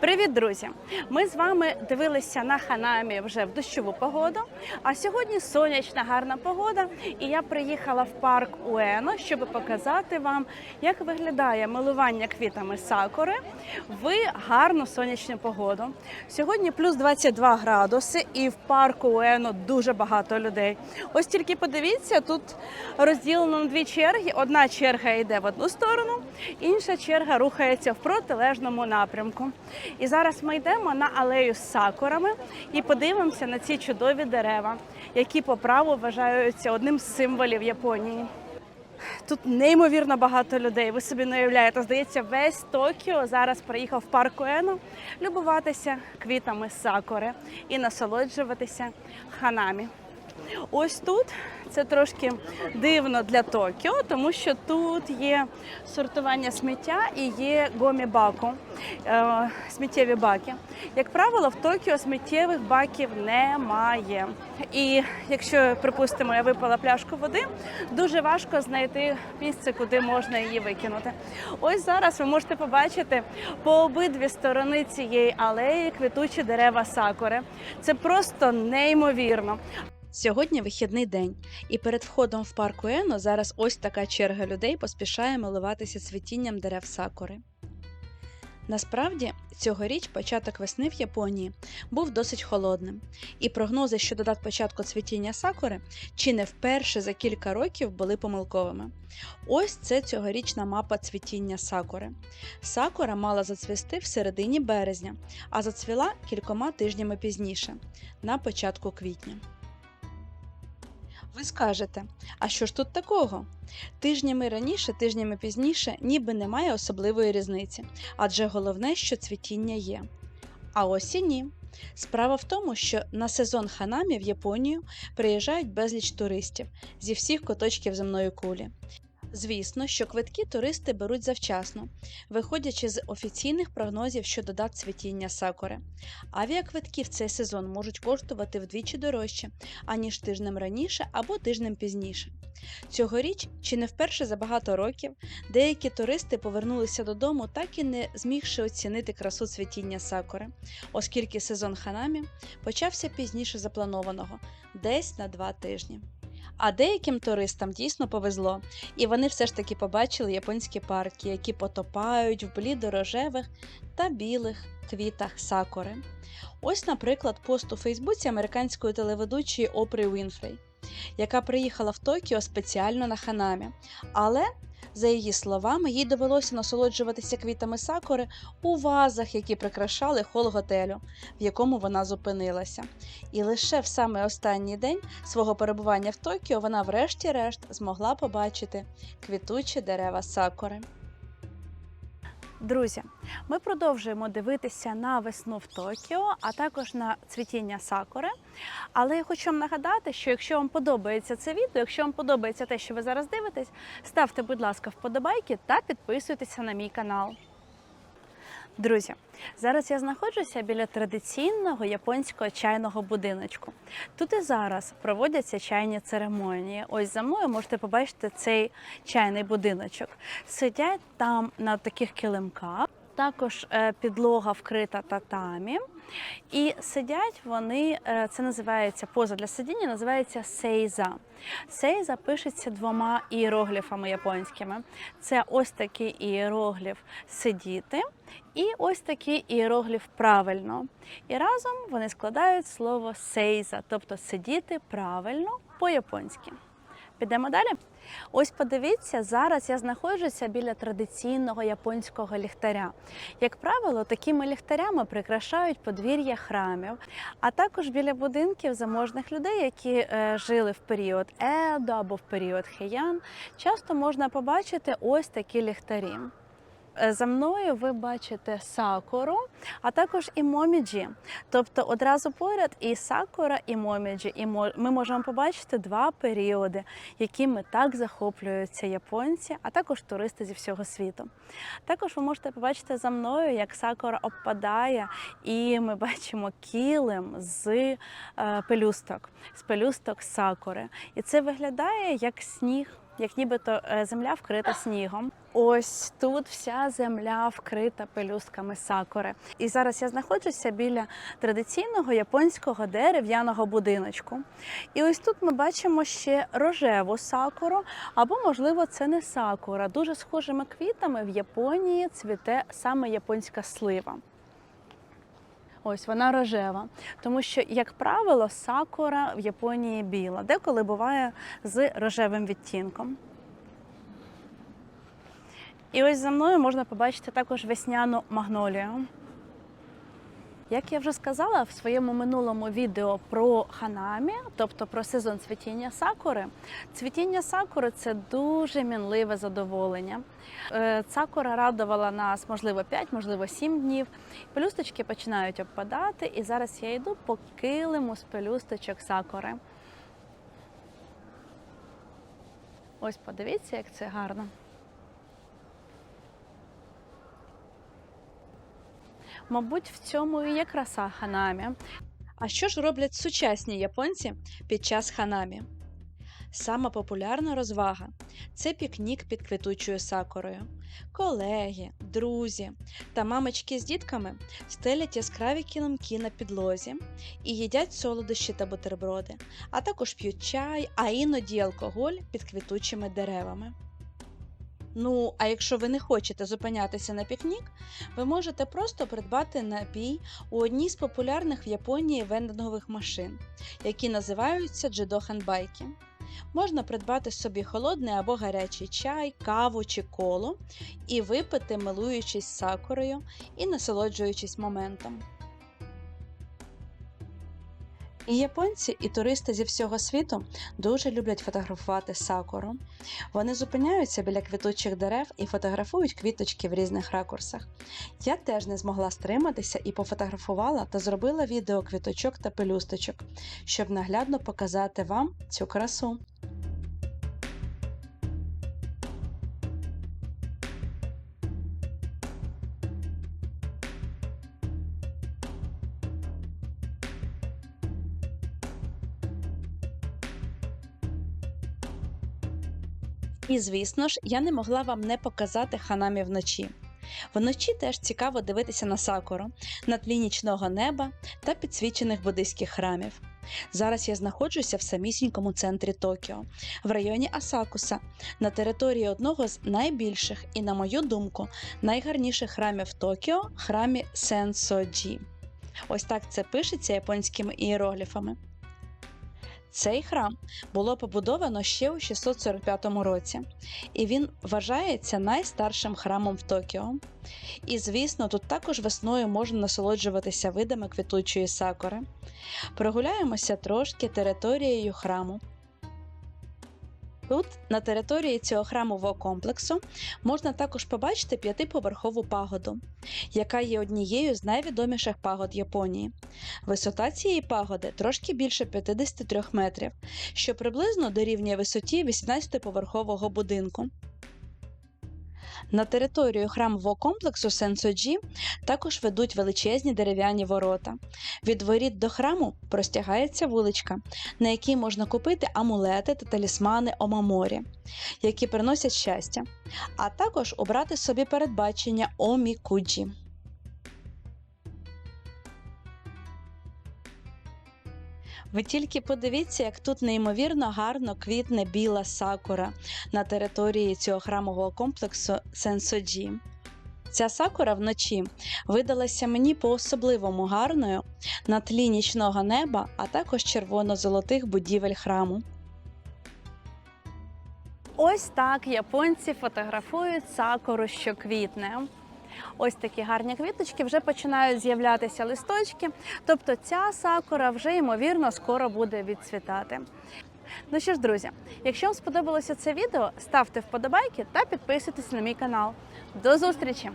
Привіт, друзі! Ми з вами дивилися на ханамі вже в дощову погоду. А сьогодні сонячна гарна погода, і я приїхала в парк Уено, щоб показати вам, як виглядає милування квітами сакури в гарну сонячну погоду. Сьогодні плюс 22 градуси, і в парку Уено дуже багато людей. Ось тільки подивіться, тут розділено на дві черги. Одна черга йде в одну сторону, інша черга рухається в протилежному напрямку. І зараз ми йдемо на алею з сакурами і подивимося на ці чудові дерева, які по праву вважаються одним з символів Японії. Тут неймовірно багато людей. Ви собі не уявляєте. Здається, весь Токіо зараз приїхав в парк Уено любуватися квітами сакури і насолоджуватися ханамі. Ось тут це трошки дивно для Токіо, тому що тут є сортування сміття і є гомі-баку, е, сміттєві баки. Як правило, в Токіо сміттєвих баків немає. І якщо, припустимо, я випила пляшку води, дуже важко знайти місце, куди можна її викинути. Ось зараз ви можете побачити по обидві сторони цієї алеї квітучі дерева сакури. Це просто неймовірно. Сьогодні вихідний день, і перед входом в парк Уено зараз ось така черга людей поспішає милуватися цвітінням дерев сакури. Насправді, цьогоріч початок весни в Японії був досить холодним, і прогнози щодо дат початку цвітіння сакури чи не вперше за кілька років були помилковими. Ось це цьогорічна мапа цвітіння сакури. Сакура мала зацвісти в середині березня, а зацвіла кількома тижнями пізніше, на початку квітня. Ви скажете, а що ж тут такого? Тижнями раніше, тижнями пізніше, ніби немає особливої різниці, адже головне, що цвітіння є. А ось і ні. Справа в тому, що на сезон ханамі в Японію приїжджають безліч туристів зі всіх куточків земної кулі. Звісно, що квитки туристи беруть завчасно, виходячи з офіційних прогнозів щодо дат цвітіння сакури. Авіаквитки в цей сезон можуть коштувати вдвічі дорожче, аніж тижнем раніше або тижнем пізніше. Цьогоріч, чи не вперше за багато років, деякі туристи повернулися додому, так і не змігши оцінити красу цвітіння сакури, оскільки сезон ханамі почався пізніше запланованого десь на два тижні. А деяким туристам дійсно повезло, і вони все ж таки побачили японські парки, які потопають в блідо-рожевих та білих квітах сакури. Ось, наприклад, пост у Фейсбуці американської телеведучої Опри Вінфрей, яка приїхала в Токіо спеціально на ханамі. Але, за її словами, їй довелося насолоджуватися квітами сакури у вазах, які прикрашали хол готелю, в якому вона зупинилася. І лише в саме останній день свого перебування в Токіо вона, врешті-решт, змогла побачити квітучі дерева сакури. Друзі, ми продовжуємо дивитися на весну в Токіо, а також на цвітіння сакури. Але я хочу вам нагадати, що якщо вам подобається це відео, якщо вам подобається те, що ви зараз дивитесь, ставте, будь ласка, вподобайки та підписуйтеся на мій канал. Друзі, зараз я знаходжуся біля традиційного японського чайного будиночку. Тут і зараз проводяться чайні церемонії. Ось за мною можете побачити цей чайний будиночок. Сидять там на таких килимках. Також е, підлога вкрита татамі. І сидять вони, е, це називається поза для сидіння, називається сейза. Сейза пишеться двома іерогліфами японськими. Це ось такий іерогліф сидіти, і ось такий іерогліф правильно. І разом вони складають слово сейза, тобто сидіти правильно по-японськи. Підемо далі. Ось подивіться, зараз я знаходжуся біля традиційного японського ліхтаря. Як правило, такими ліхтарями прикрашають подвір'я храмів, а також біля будинків заможних людей, які е, жили в період Едо або в період Хеян, часто можна побачити ось такі ліхтарі. Е, За мною ви бачите сакуру, а також і моміджі. Тобто одразу поряд і сакура, і моміджі. І ми можемо побачити два періоди, якими так захоплюються японці, а також туристи зі всього світу. Також ви можете побачити за мною, як сакура обпадає, і ми бачимо килим з е, пелюсток, з пелюсток сакури. І це виглядає як сніг. Як нібито е, земля вкрита снігом. Ось тут вся земля вкрита пелюстками сакури. І зараз я знаходжуся біля традиційного японського дерев'яного будиночку. І ось тут ми бачимо ще рожеву сакуру, або, можливо, це не сакура. Дуже схожими квітами в Японії цвіте саме японська слива. Ось вона рожева, тому що, як правило, сакура в Японії біла, деколи буває з рожевим відтінком. І ось за мною можна побачити також весняну магнолію. Як я вже сказала в своєму минулому відео про ханамі, тобто про сезон цвітіння сакури, цвітіння сакури це дуже мінливе задоволення. Е, Сакура радувала нас, можливо, 5, можливо, 7 днів. Пелюсточки починають обпадати, і зараз я йду по килиму з пелюсточок сакури. Ось подивіться, як це гарно. Мабуть, в цьому і є краса ханамі. А що ж роблять сучасні японці під час ханамі? Сама популярна розвага це пікнік під квітучою сакурою. Колеги, друзі та мамочки з дітками стелять яскраві килимки на підлозі і їдять солодощі та бутерброди, а також п'ють чай, а іноді алкоголь під квітучими деревами. Ну, а якщо ви не хочете зупинятися на пікнік, ви можете просто придбати напій у одній з популярних в Японії вендингових машин, які називаються джидоханбайки. Можна придбати собі холодний або гарячий чай, каву чи коло і випити, милуючись сакурою і насолоджуючись моментом. І японці, і туристи зі всього світу дуже люблять фотографувати сакуру. Вони зупиняються біля квітучих дерев і фотографують квіточки в різних ракурсах. Я теж не змогла стриматися і пофотографувала та зробила відео квіточок та пелюсточок, щоб наглядно показати вам цю красу. І звісно ж, я не могла вам не показати ханамі вночі. Вночі теж цікаво дивитися на сакуру, на тлі нічного неба та підсвічених буддийських храмів. Зараз я знаходжуся в самісінькому центрі Токіо, в районі Асакуса, на території одного з найбільших і, на мою думку, найгарніших храмів Токіо храмі Сенсоджі. Ось так це пишеться японськими ієрогліфами. Цей храм було побудовано ще у 645 році, і він вважається найстаршим храмом в Токіо. І, звісно, тут також весною можна насолоджуватися видами квітучої сакури. Прогуляємося трошки територією храму. Тут, на території цього храмового комплексу, можна також побачити п'ятиповерхову пагоду, яка є однією з найвідоміших пагод Японії. Висота цієї пагоди трошки більше 53 метрів, що приблизно дорівнює висоті 18-поверхового будинку. На територію храмового комплексу Сенсоджі також ведуть величезні дерев'яні ворота. Від воріт до храму простягається вуличка, на якій можна купити амулети та талісмани Омаморі, які приносять щастя, а також обрати собі передбачення Омікуджі. Ви тільки подивіться, як тут неймовірно гарно квітне біла сакура на території цього храмового комплексу Сенсоджі. Ця сакура вночі видалася мені по-особливому гарною на тлі нічного неба, а також червоно-золотих будівель храму. Ось так японці фотографують сакуру, що квітне. Ось такі гарні квіточки вже починають з'являтися листочки. Тобто ця сакура вже ймовірно скоро буде відцвітати. Ну що ж, друзі, якщо вам сподобалося це відео, ставте вподобайки та підписуйтесь на мій канал. До зустрічі!